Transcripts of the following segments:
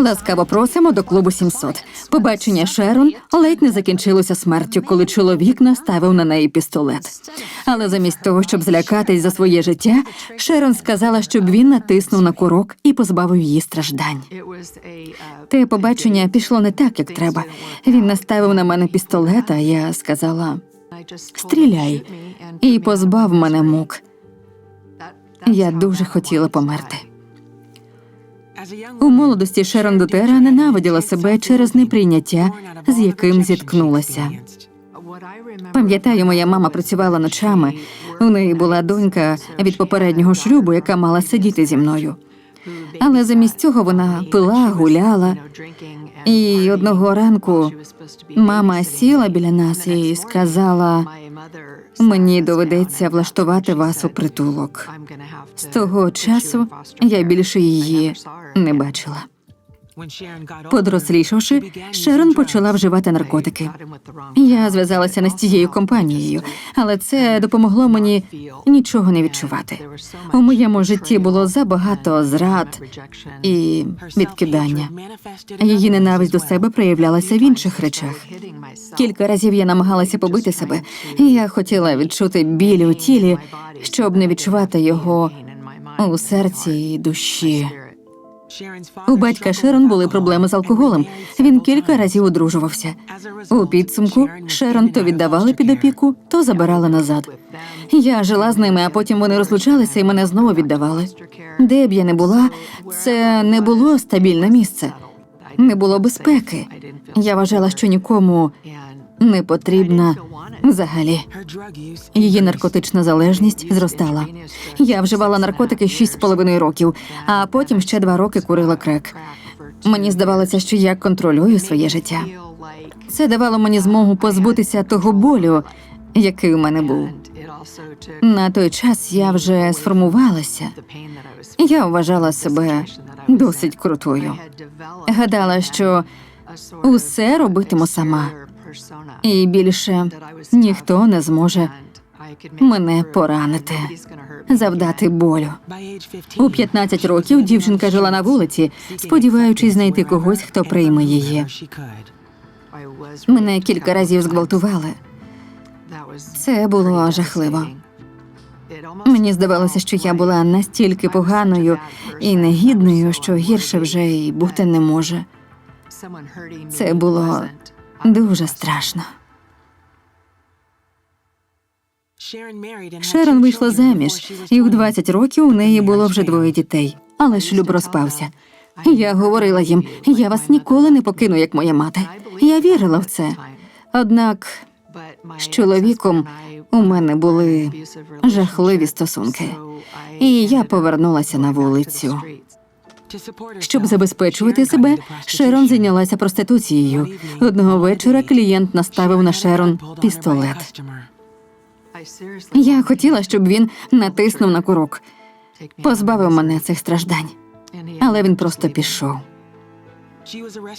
Ласкаво просимо до клубу 700. Побачення Шерон ледь не закінчилося смертю, коли чоловік наставив на неї пістолет. Але замість того, щоб злякатись за своє життя, Шерон сказала, щоб він натиснув на курок і позбавив її страждань. Те побачення пішло не так, як треба. Він наставив на мене пістолет, а я сказала стріляй і позбав мене мук. Я дуже хотіла померти. У молодості Шерон Дотера ненавиділа себе через неприйняття, з яким зіткнулася. Пам'ятаю, моя мама працювала ночами. У неї була донька від попереднього шлюбу, яка мала сидіти зі мною. Але замість цього вона пила, гуляла. І одного ранку мама сіла біля нас і сказала: мені доведеться влаштувати вас у притулок. З того часу я більше її не бачила. Подрослішавши, Шерон почала вживати наркотики. Я зв'язалася не з тією компанією, але це допомогло мені нічого не відчувати. У моєму житті було забагато зрад і відкидання. Її ненависть до себе проявлялася в інших речах. Кілька разів я намагалася побити себе. і Я хотіла відчути біль у тілі, щоб не відчувати його у серці і душі. У батька Шерон були проблеми з алкоголем. Він кілька разів одружувався. У підсумку Шерон то віддавали під опіку, то забирали назад. Я жила з ними, а потім вони розлучалися і мене знову віддавали. Де б я не була, це не було стабільне місце, не було безпеки. Я вважала, що нікому не потрібна взагалі. Її наркотична залежність зростала. Я вживала наркотики шість з половиною років, а потім ще два роки курила крек. Мені здавалося, що я контролюю своє життя. Це давало мені змогу позбутися того болю, який у мене був. На той час я вже сформувалася. Я вважала себе досить крутою. Гадала, що усе робитиму сама, і більше ніхто не зможе мене поранити, завдати болю. У 15 років дівчинка жила на вулиці, сподіваючись знайти когось, хто прийме її. Мене кілька разів зґвалтували. Це було жахливо. Мені здавалося, що я була настільки поганою і негідною, що гірше вже й бути не може. Це було дуже страшно. Шерон вийшла заміж, і у 20 років у неї було вже двоє дітей, але шлюб розпався. Я говорила їм, я вас ніколи не покину, як моя мати. Я вірила в це. Однак з чоловіком у мене були жахливі стосунки, і я повернулася на вулицю. Щоб забезпечувати себе, Шерон зайнялася проституцією. Одного вечора клієнт наставив на Шерон пістолет. Я хотіла, щоб він натиснув на курок, позбавив мене цих страждань, але він просто пішов.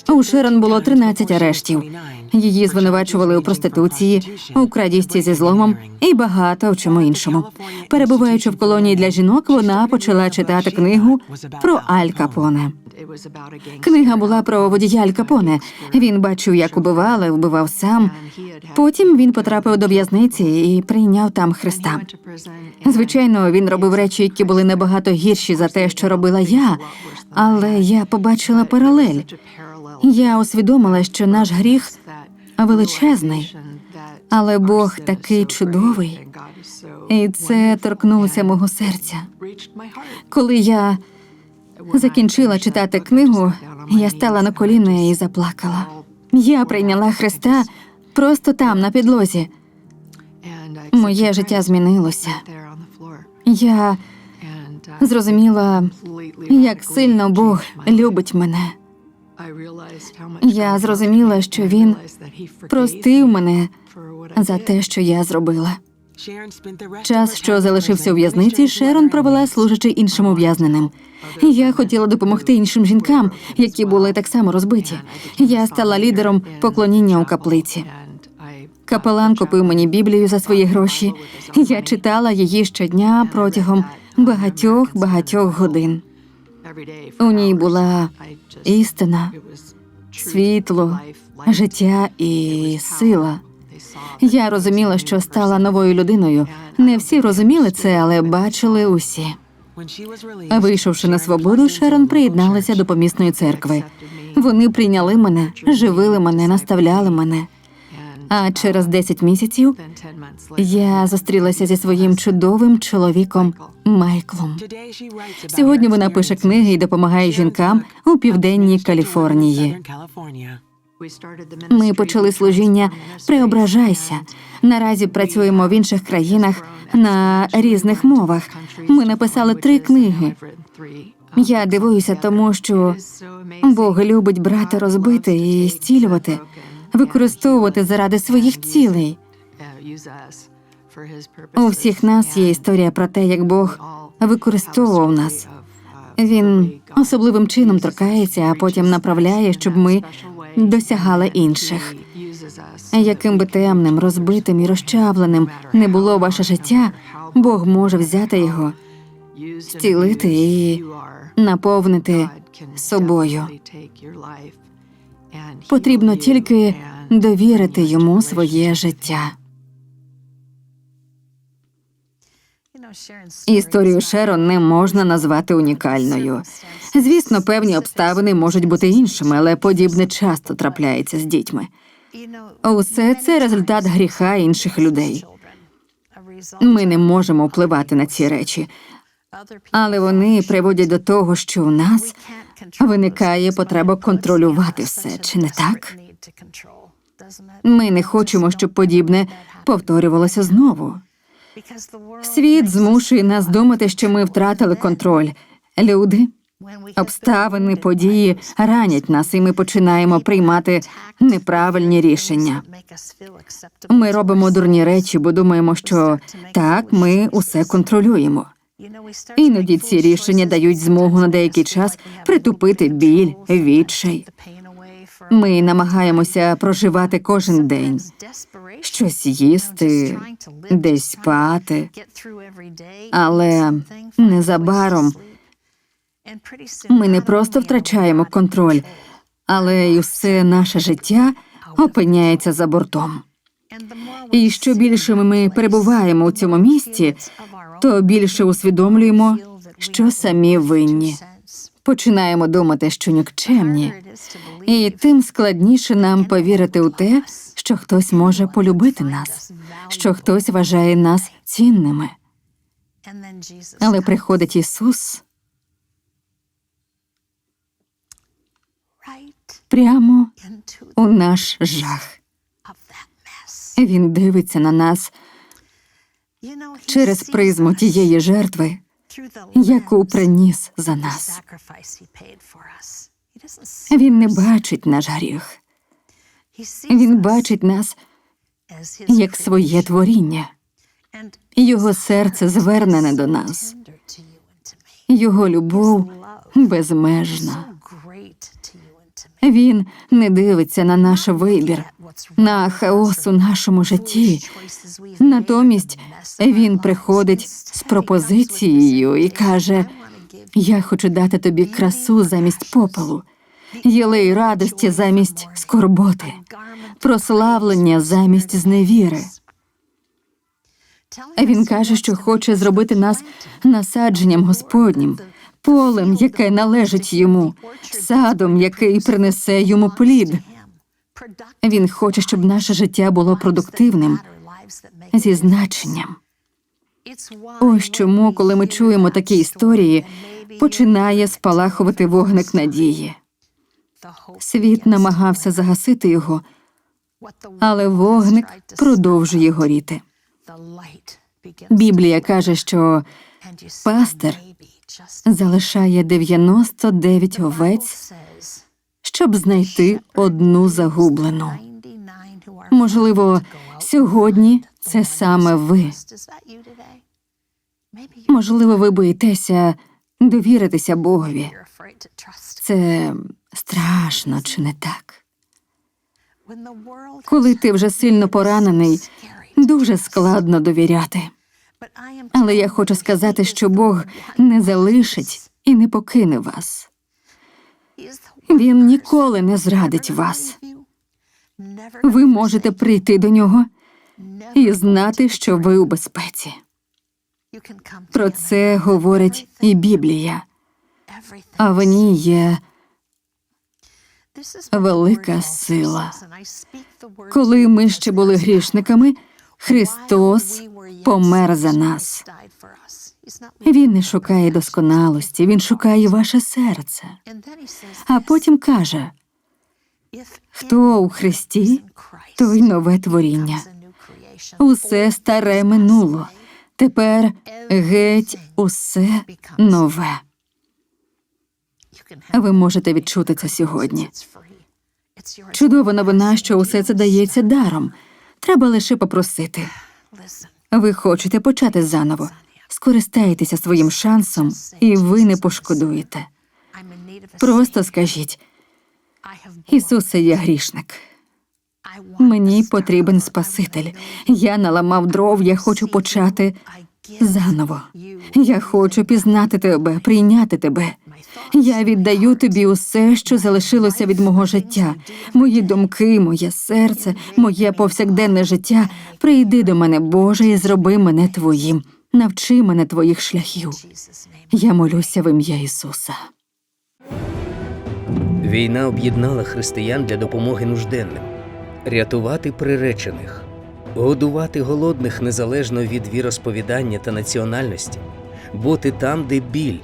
У Шерон було 13 арештів. Її звинувачували у проституції, у крадісті зі зломом і багато в чому іншому. Перебуваючи в колонії для жінок, вона почала читати книгу про Аль Капоне. Книга була про водія Аль Капоне. Він бачив, як убивали, вбивав сам. Потім він потрапив до в'язниці і прийняв там Христа. Звичайно, він робив речі, які були набагато гірші за те, що робила я, але я побачила паралель. Я усвідомила, що наш гріх величезний, але Бог такий чудовий, і це торкнулося мого серця. Коли я закінчила читати книгу, я стала на коліна і заплакала. Я прийняла Христа просто там, на підлозі. Моє життя змінилося. Я зрозуміла, як сильно Бог любить мене. Я зрозуміла, що він простив мене за те, що я зробила. Час, що залишився у в'язниці, Шерон провела служачи іншим ув'язненим. Я хотіла допомогти іншим жінкам, які були так само розбиті. Я стала лідером поклоніння у каплиці. Капелан купив мені Біблію за свої гроші. Я читала її щодня протягом багатьох багатьох годин. У ній була істина, світло, життя і сила. Я розуміла, що стала новою людиною. Не всі розуміли це, але бачили усі. Вийшовши на свободу, Шерон приєдналася до помісної церкви. Вони прийняли мене, живили мене, наставляли мене. А через 10 місяців я зустрілася зі своїм чудовим чоловіком Майклом. Сьогодні вона пише книги і допомагає жінкам у південній Каліфорнії. Ми почали служіння Преображайся. Наразі працюємо в інших країнах на різних мовах. Ми написали три книги. Я дивуюся, тому що Бог любить брати розбите і зцілювати, використовувати заради своїх цілей. У всіх нас є історія про те, як Бог використовував нас. Він особливим чином торкається, а потім направляє, щоб ми досягали інших. Яким би темним, розбитим і розчавленим не було ваше життя, Бог може взяти його, зцілити і наповнити собою. Потрібно тільки довірити йому своє життя. Історію Шерон не можна назвати унікальною. Звісно, певні обставини можуть бути іншими, але подібне часто трапляється з дітьми. Усе це результат гріха інших людей. Ми не можемо впливати на ці речі, але вони приводять до того, що у нас виникає потреба контролювати все, чи не так? Ми не хочемо, щоб подібне повторювалося знову. Світ змушує нас думати, що ми втратили контроль. Люди, обставини, події ранять нас, і ми починаємо приймати неправильні рішення. Ми робимо дурні речі, бо думаємо, що так ми усе контролюємо. Іноді ці рішення дають змогу на деякий час притупити біль, відчай. Ми намагаємося проживати кожен день, щось їсти, десь спати, але незабаром ми не просто втрачаємо контроль, але й усе наше життя опиняється за бортом. І що більше ми перебуваємо у цьому місці, то більше усвідомлюємо, що самі винні. Починаємо думати, що нікчемні, і тим складніше нам повірити у те, що хтось може полюбити нас, що хтось вважає нас цінними. Але приходить Ісус прямо у наш жах. Він дивиться на нас через призму тієї жертви, яку приніс за нас. Він не бачить наш гріх. Він бачить нас як своє творіння. Його серце звернене до нас. Його любов безмежна. Він не дивиться на наш вибір, на хаос у нашому житті. Натомість він приходить з пропозицією і каже: Я хочу дати тобі красу замість попелу, єлей радості замість скорботи, прославлення замість зневіри. Він каже, що хоче зробити нас насадженням Господнім, полем, яке належить йому, садом, який принесе йому плід. Він хоче, щоб наше життя було продуктивним зі значенням. Ось чому, коли ми чуємо такі історії, починає спалахувати вогник надії. Світ намагався загасити його, але вогник продовжує горіти. Біблія каже, що пастир залишає 99 овець, щоб знайти одну загублену. Можливо, сьогодні це саме ви. Можливо, ви боїтеся довіритися Богові. Це страшно, чи не так? Коли ти вже сильно поранений, дуже складно довіряти. Але я хочу сказати, що Бог не залишить і не покине вас. Він ніколи не зрадить вас. Ви можете прийти до нього і знати, що ви у безпеці. Про це говорить і Біблія, а в ній є велика сила. Коли ми ще були грішниками, Христос помер за нас. Він не шукає досконалості, він шукає ваше серце. А потім каже: хто у Христі, той нове творіння. Усе старе минуло. Тепер геть усе нове. Ви можете відчути це сьогодні. Чудова новина, що усе це дається даром. Треба лише попросити. Ви хочете почати заново. Скористайтеся своїм шансом, і ви не пошкодуєте. Просто скажіть: Ісусе, я грішник. Мені потрібен Спаситель. Я наламав дров, я хочу почати заново. Я хочу пізнати тебе, прийняти тебе. Я віддаю тобі усе, що залишилося від мого життя, мої думки, моє серце, моє повсякденне життя. Прийди до мене, Боже, і зроби мене твоїм. Навчи мене твоїх шляхів. Я молюся в ім'я Ісуса. Війна об'єднала християн для допомоги нужденним, рятувати приречених, годувати голодних незалежно від віросповідання та національності, бути там, де біль.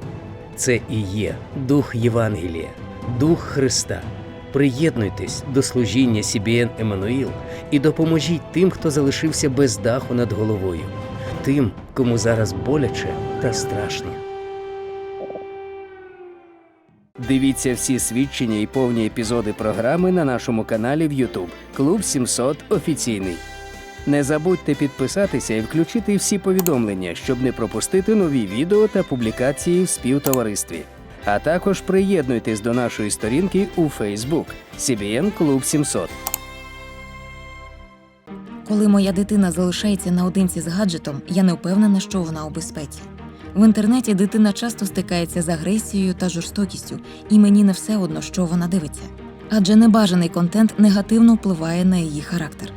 Це і є дух Євангелія, дух Христа. Приєднуйтесь до служіння CBN Еммануїл і допоможіть тим, хто залишився без даху над головою, тим, кому зараз боляче та страшно. Дивіться всі свідчення і повні епізоди програми на нашому каналі в YouTube Клуб 700 офіційний. Не забудьте підписатися і включити всі повідомлення, щоб не пропустити нові відео та публікації в співтоваристві. А також приєднуйтесь до нашої сторінки у Facebook CBN Клуб 700. Коли моя дитина залишається наодинці з гаджетом, я не впевнена, що вона у безпеці. В інтернеті дитина часто стикається з агресією та жорстокістю, і мені не все одно, що вона дивиться. Адже небажаний контент негативно впливає на її характер.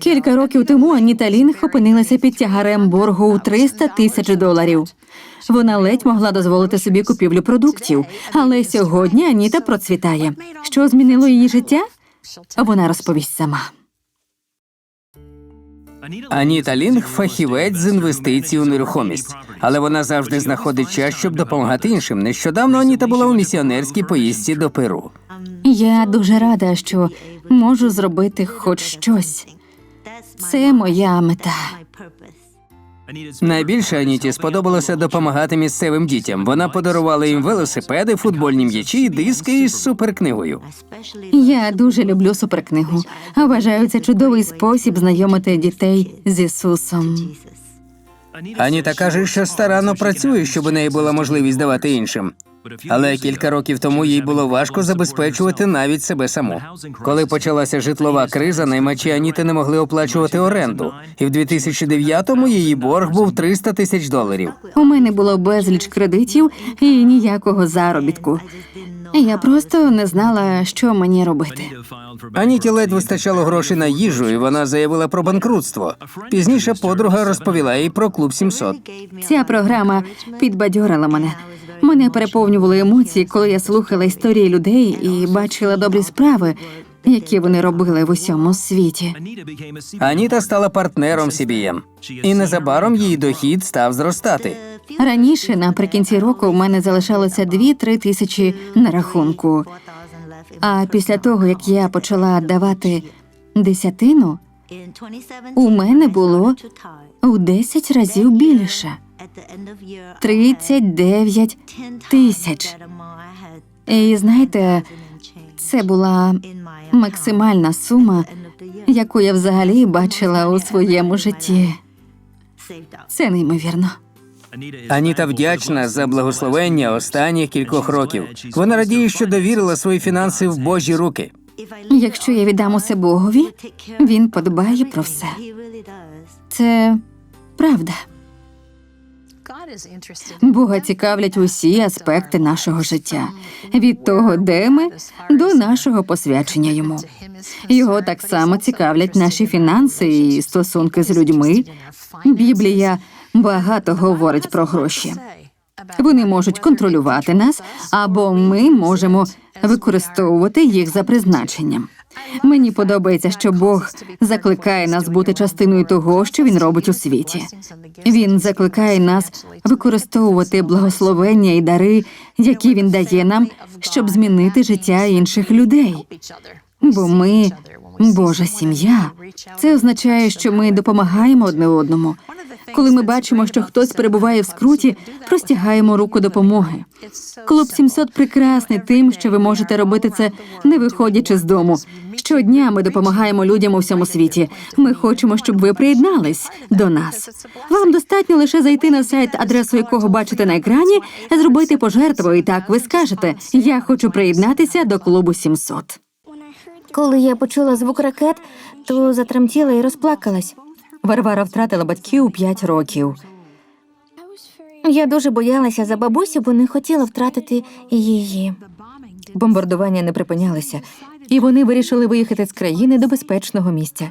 Кілька років тому Аніта Лінг опинилася під тягарем боргу у 300 тисяч доларів. Вона ледь могла дозволити собі купівлю продуктів, але сьогодні Аніта процвітає. Що змінило її життя? Вона розповість сама. Аніта Лінг фахівець з інвестицій у нерухомість, але вона завжди знаходить час, щоб допомагати іншим. Нещодавно Аніта була у місіонерській поїздці до Перу. Я дуже рада, що можу зробити хоч щось. Це моя мета. Найбільше Аніті сподобалося допомагати місцевим дітям. Вона подарувала їм велосипеди, футбольні м'ячі, диски із суперкнигою. Я дуже люблю суперкнигу. Вважаю це чудовий спосіб знайомити дітей з Ісусом. Аніта каже, що старанно працює, щоб у неї була можливість давати іншим. Але кілька років тому їй було важко забезпечувати навіть себе саму. Коли почалася житлова криза, наймачі Аніти не могли оплачувати оренду, і в 2009-му її борг був 300 тисяч доларів. У мене було безліч кредитів і ніякого заробітку. Я просто не знала, що мені робити. Аніті ледь вистачало грошей на їжу, і вона заявила про банкрутство. Пізніше подруга розповіла їй про клуб 700. Ця програма підбадьорила мене. Мене переповнювали емоції, коли я слухала історії людей і бачила добрі справи, які вони робили в усьому світі. Аніта стала партнером CBM. і незабаром її дохід став зростати. Раніше, наприкінці року, у мене залишалося 2-3 тисячі на рахунку. А після того, як я почала давати десятину, у мене було у 10 разів більше. 39 тисяч. І знаєте, це була максимальна сума, яку я взагалі бачила у своєму житті. Це неймовірно. Аніта вдячна за благословення останніх кількох років. Вона радіє, що довірила свої фінанси в Божі руки. Якщо я віддам усе Богові, він подбає про все. Це правда. Бога цікавлять усі аспекти нашого життя від того, де ми, до нашого посвячення йому. Його так само цікавлять наші фінанси і стосунки з людьми. Біблія багато говорить про гроші. Вони можуть контролювати нас, або ми можемо використовувати їх за призначенням. Мені подобається, що Бог закликає нас бути частиною того, що він робить у світі. Він закликає нас використовувати благословення і дари, які він дає нам, щоб змінити життя інших людей. Бо ми Божа сім'я. Це означає, що ми допомагаємо одне одному. Коли ми бачимо, що хтось перебуває в скруті, простягаємо руку допомоги. Клуб 700 прекрасний тим, що ви можете робити це, не виходячи з дому. Щодня ми допомагаємо людям у всьому світі. Ми хочемо, щоб ви приєднались до нас. Вам достатньо лише зайти на сайт, адресу якого бачите на екрані, зробити пожертву, і так ви скажете: Я хочу приєднатися до клубу 700. Коли я почула звук ракет, то затремтіла і розплакалась. Варвара втратила батьків у п'ять років. Я дуже боялася за бабусю, бо не хотіла втратити її. Бомбардування не припинялися, і вони вирішили виїхати з країни до безпечного місця.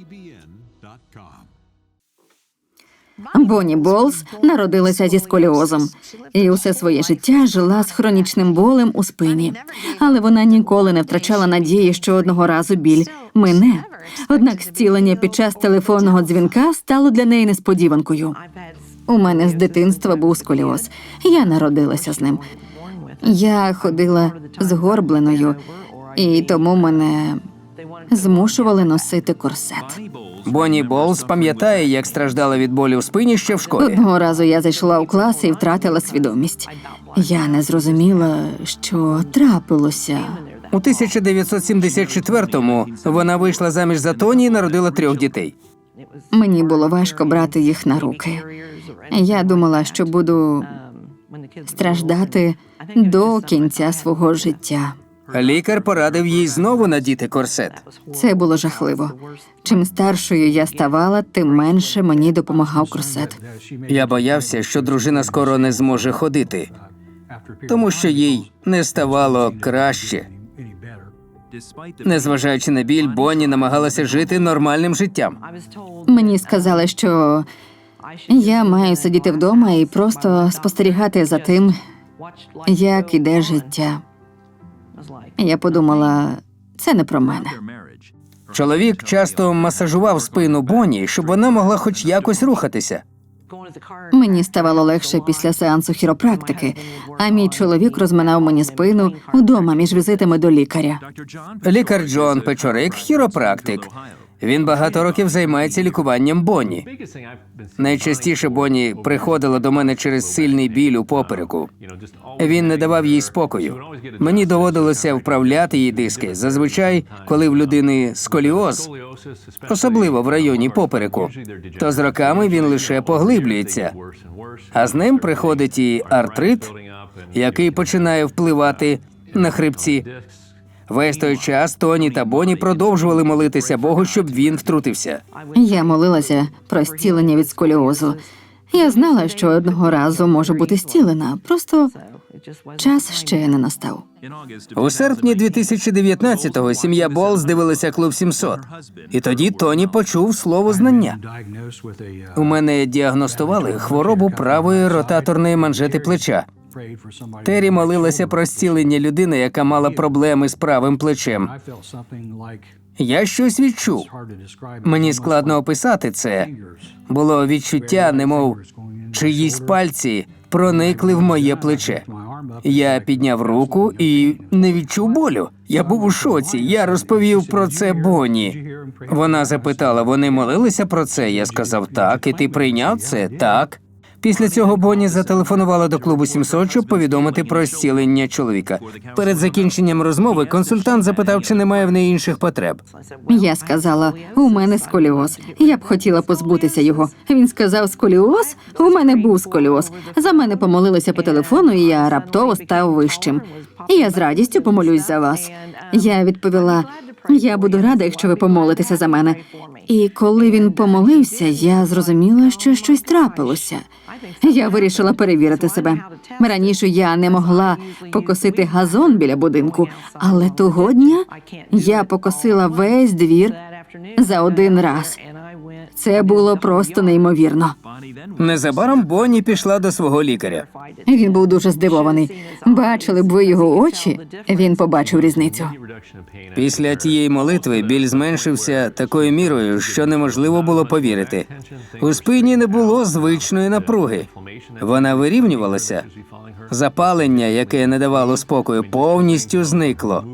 Бонні Болс народилася зі сколіозом і усе своє життя жила з хронічним болем у спині. Але вона ніколи не втрачала надії, що одного разу біль мине. Однак зцілення під час телефонного дзвінка стало для неї несподіванкою. У мене з дитинства був сколіоз. Я народилася з ним. Я ходила згорбленою, і тому мене змушували носити корсет. Бонні Болс пам'ятає, як страждала від болю в спині ще в школі. Одного разу я зайшла у клас і втратила свідомість. Я не зрозуміла, що трапилося. У 1974-му вона вийшла заміж за Тоні і народила трьох дітей. Мені було важко брати їх на руки. Я думала, що буду страждати до кінця свого життя. Лікар порадив їй знову надіти корсет. Це було жахливо. Чим старшою я ставала, тим менше мені допомагав корсет. Я боявся, що дружина скоро не зможе ходити, тому що їй не ставало краще. Незважаючи на біль, Бонні намагалася жити нормальним життям. Мені сказали, що я маю сидіти вдома і просто спостерігати за тим, як іде життя. Я подумала, це не про мене. Чоловік часто масажував спину Бонні, щоб вона могла хоч якось рухатися. Мені ставало легше після сеансу хіропрактики, а мій чоловік розминав мені спину вдома між візитами до лікаря. Лікар Джон Печорик хіропрактик. Він багато років займається лікуванням Бонні. Найчастіше Бонні приходила до мене через сильний біль у попереку. Він не давав їй спокою. Мені доводилося вправляти їй диски. Зазвичай, коли в людини сколіоз, особливо в районі попереку, то з роками він лише поглиблюється. А з ним приходить і артрит, який починає впливати на хребці. Весь той час Тоні та Боні продовжували молитися Богу, щоб він втрутився. Я молилася про зцілення від сколіозу. Я знала, що одного разу можу бути зцілена, просто час ще не настав. У серпні 2019-го сім'я Болс дивилася клуб 700. І тоді Тоні почув слово знання. У мене діагностували хворобу правої ротаторної манжети плеча. Тері молилася про зцілення людини, яка мала проблеми з правим плечем. Я щось відчув. Мені складно описати це. Було відчуття, немов чиїсь пальці проникли в моє плече. Я підняв руку і не відчув болю. Я був у шоці. Я розповів про це Бонні. Вона запитала, вони молилися про це. Я сказав так, і ти прийняв це? Так. Після цього Бонні зателефонувала до клубу 700, щоб повідомити про зцілення чоловіка. Перед закінченням розмови консультант запитав, чи немає в неї інших потреб. Я сказала, у мене сколіоз. Я б хотіла позбутися його. Він сказав сколіоз. У мене був сколіоз. За мене помолилися по телефону, і я раптово став вищим. Я з радістю помолюсь за вас. Я відповіла: я буду рада, якщо ви помолитеся за мене. І коли він помолився, я зрозуміла, що щось трапилося. Я вирішила перевірити себе. Раніше я не могла покосити газон біля будинку, але того дня я покосила весь двір за один раз. Це було просто неймовірно. Незабаром Бонні пішла до свого лікаря. Він був дуже здивований. Бачили б ви його очі, він побачив різницю. Після тієї молитви біль зменшився такою мірою, що неможливо було повірити. У спині не було звичної напруги. Вона вирівнювалася. Запалення, яке не давало спокою, повністю зникло.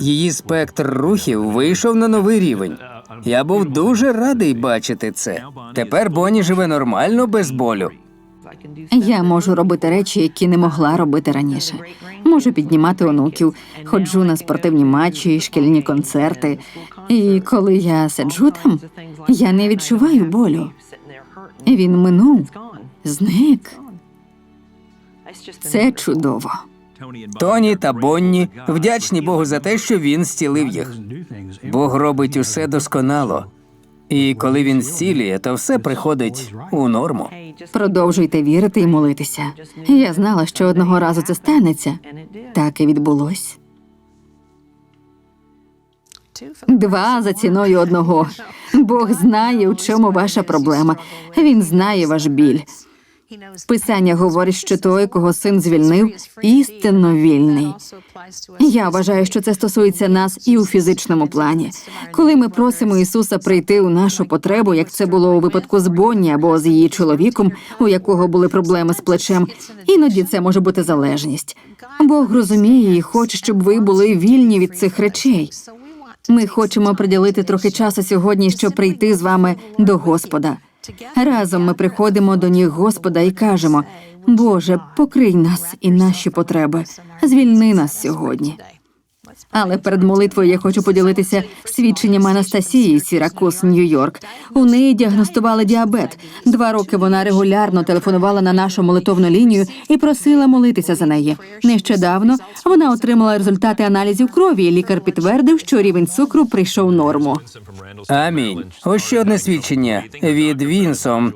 Її спектр рухів вийшов на новий рівень. Я був дуже радий бачити це. Тепер Бонні живе нормально без болю. Я можу робити речі, які не могла робити раніше. Можу піднімати онуків, ходжу на спортивні матчі, шкільні концерти. І коли я сиджу там, я не відчуваю болю. Він минув, зник. Це чудово. Тоні та Бонні вдячні Богу за те, що він зцілив їх. Бог робить усе досконало. І коли він зцілює, то все приходить у норму. Продовжуйте вірити і молитися. Я знала, що одного разу це станеться. Так і відбулось. Два за ціною одного. Бог знає, у чому ваша проблема. Він знає ваш біль. Писання говорить, що той, кого син звільнив, істинно вільний. Я вважаю, що це стосується нас і у фізичному плані. Коли ми просимо Ісуса прийти у нашу потребу, як це було у випадку з Бонні або з її чоловіком, у якого були проблеми з плечем, іноді це може бути залежність. Бог розуміє і хоче, щоб ви були вільні від цих речей. Ми хочемо приділити трохи часу сьогодні, щоб прийти з вами до Господа. Разом ми приходимо до ніг Господа і кажемо: Боже, покрий нас і наші потреби, звільни нас сьогодні. Але перед молитвою я хочу поділитися свідченням Анастасії з Сіракус, Нью-Йорк. У неї діагностували діабет. Два роки вона регулярно телефонувала на нашу молитовну лінію і просила молитися за неї. Нещодавно вона отримала результати аналізів крові. і Лікар підтвердив, що рівень цукру прийшов норму. Амінь. Ось ще одне свідчення від Вінсом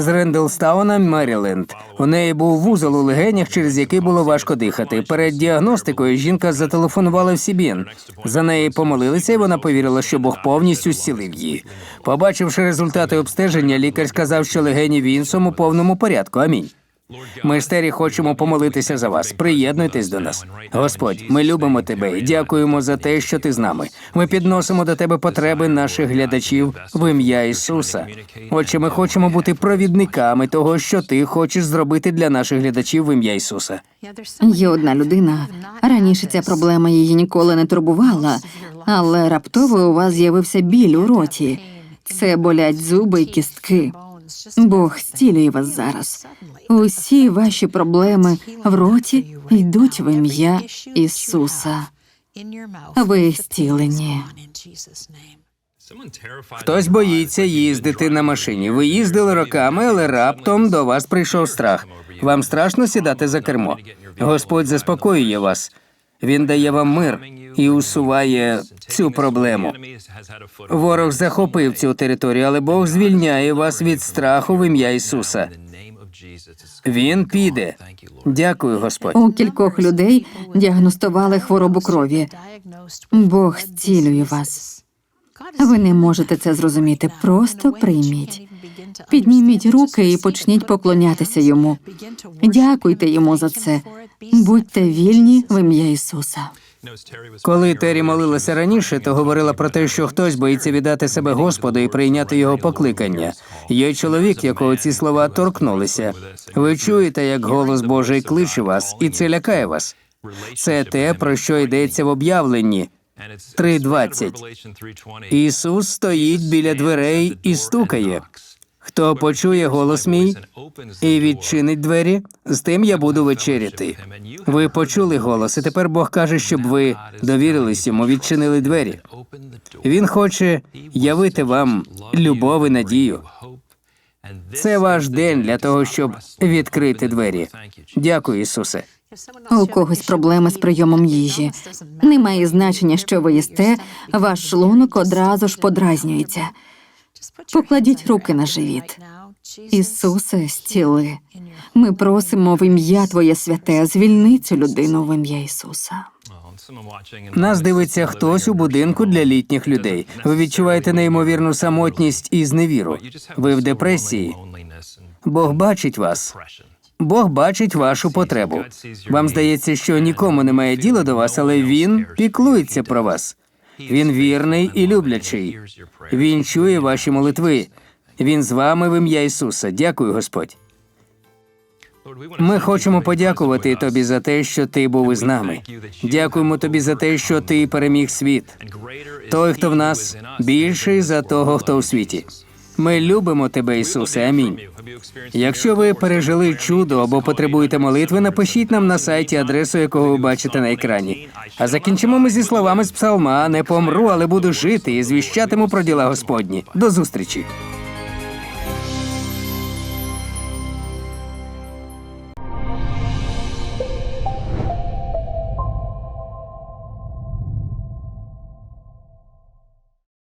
з Рендлстауна, Меріленд. У неї був вузол у легенях, через який було важко дихати. Перед діагностикою жінка зателефонувала в Сібін. За неї помолилися, і вона повірила, що Бог повністю зцілив її. Побачивши результати обстеження, лікар сказав, що легені Вінсом у повному порядку. Амінь. Ми з хочемо помолитися за вас. Приєднуйтесь до нас. Господь, ми любимо тебе і дякуємо за те, що ти з нами. Ми підносимо до тебе потреби наших глядачів в ім'я Ісуса. Отче, ми хочемо бути провідниками того, що ти хочеш зробити для наших глядачів в ім'я Ісуса. Є одна людина. Раніше ця проблема її ніколи не турбувала, але раптово у вас з'явився біль у роті. Це болять зуби і кістки. Бог зцілює вас зараз. Усі ваші проблеми в роті йдуть в ім'я Ісуса. Ви зцілені. Хтось боїться їздити на машині. Ви їздили роками, але раптом до вас прийшов страх. Вам страшно сідати за кермо. Господь заспокоює вас. Він дає вам мир і усуває цю проблему. Ворог захопив цю територію, але Бог звільняє вас від страху в ім'я Ісуса. Він піде. Дякую, Господь. У кількох людей діагностували хворобу крові. Бог зцілює вас. Ви не можете це зрозуміти. Просто прийміть. Підніміть руки і почніть поклонятися йому. Дякуйте йому за це. Будьте вільні в ім'я Ісуса. Коли Террі молилася раніше, то говорила про те, що хтось боїться віддати себе Господу і прийняти його покликання. Є чоловік, якого ці слова торкнулися. Ви чуєте, як голос Божий кличе вас, і це лякає вас. Це те, про що йдеться в об'явленні. 3.20. Ісус стоїть біля дверей і стукає. Хто почує голос мій і відчинить двері, з тим я буду вечеряти. Ви почули голос, і тепер Бог каже, щоб ви довірились йому, відчинили двері. Він хоче явити вам любов і надію. Це ваш день для того, щоб відкрити двері. Дякую, Ісусе. У когось проблеми з прийомом їжі. Немає значення, що ви їсте, ваш шлунок одразу ж подразнюється. Покладіть руки на живіт. Ісусе, зціли. Ми просимо в ім'я Твоє святе, звільни цю людину в ім'я Ісуса. Нас дивиться хтось у будинку для літніх людей. Ви відчуваєте неймовірну самотність і зневіру. Ви в депресії. Бог бачить вас. Бог бачить вашу потребу. Вам здається, що нікому немає діла до вас, але він піклується про вас. Він вірний і люблячий. Він чує ваші молитви. Він з вами в ім'я Ісуса. Дякую, Господь. Ми хочемо подякувати тобі за те, що ти був із нами. Дякуємо тобі за те, що ти переміг світ. Той, хто в нас, більший за того, хто у світі. Ми любимо тебе, Ісусе. Амінь. Якщо ви пережили чудо або потребуєте молитви, напишіть нам на сайті адресу, якого ви бачите на екрані. А закінчимо ми зі словами з псалма: не помру, але буду жити і звіщатиму про діла Господні. До зустрічі.